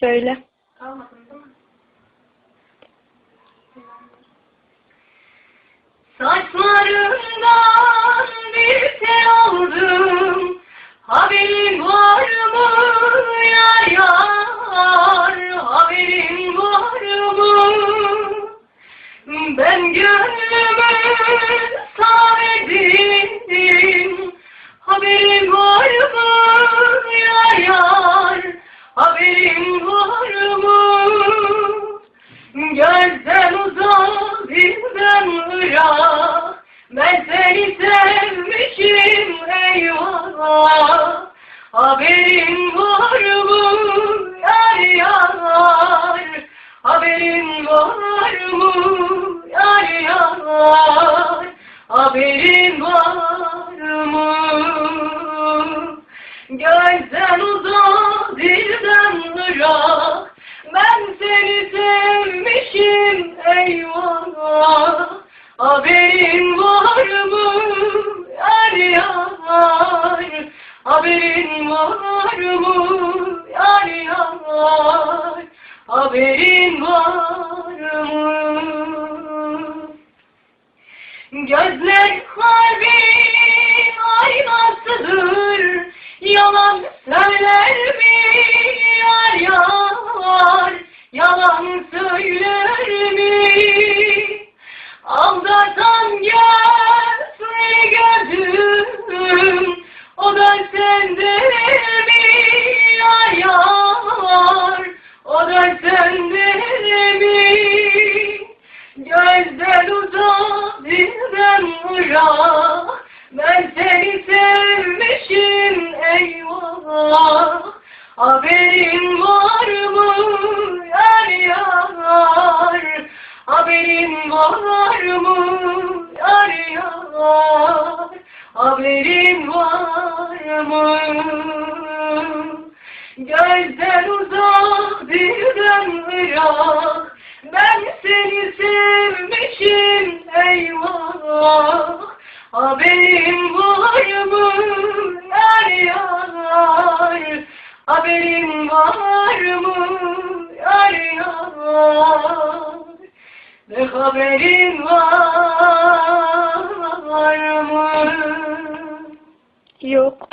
Söyle. Saçlarından bir tel aldım. Haberin var mı yar yar? Haberin var mı? Ben gönlümü sahibidim. Haberin var eyvah Haberin var mı yar yar Haberin var mı yar yar Haberin var mı? Gözden uzak dilden ırak Ben seni sevmişim eyvah. Haberin var mı yar yar Haberin var mı? Yar yar Haberin var mı? Gözler kalbin aynasıdır Yalan söyler mi? Yar yar Yalan söyler mi? Aldatan Haberin var mı yar yar Haberin var mı yar yar Haberin var mı? Gözden uzak dilden ırak. Ben seni sevmişim eyvah. Haberin var mı Haberin var mı? Yar yar. Ne haberin var mı? Yok.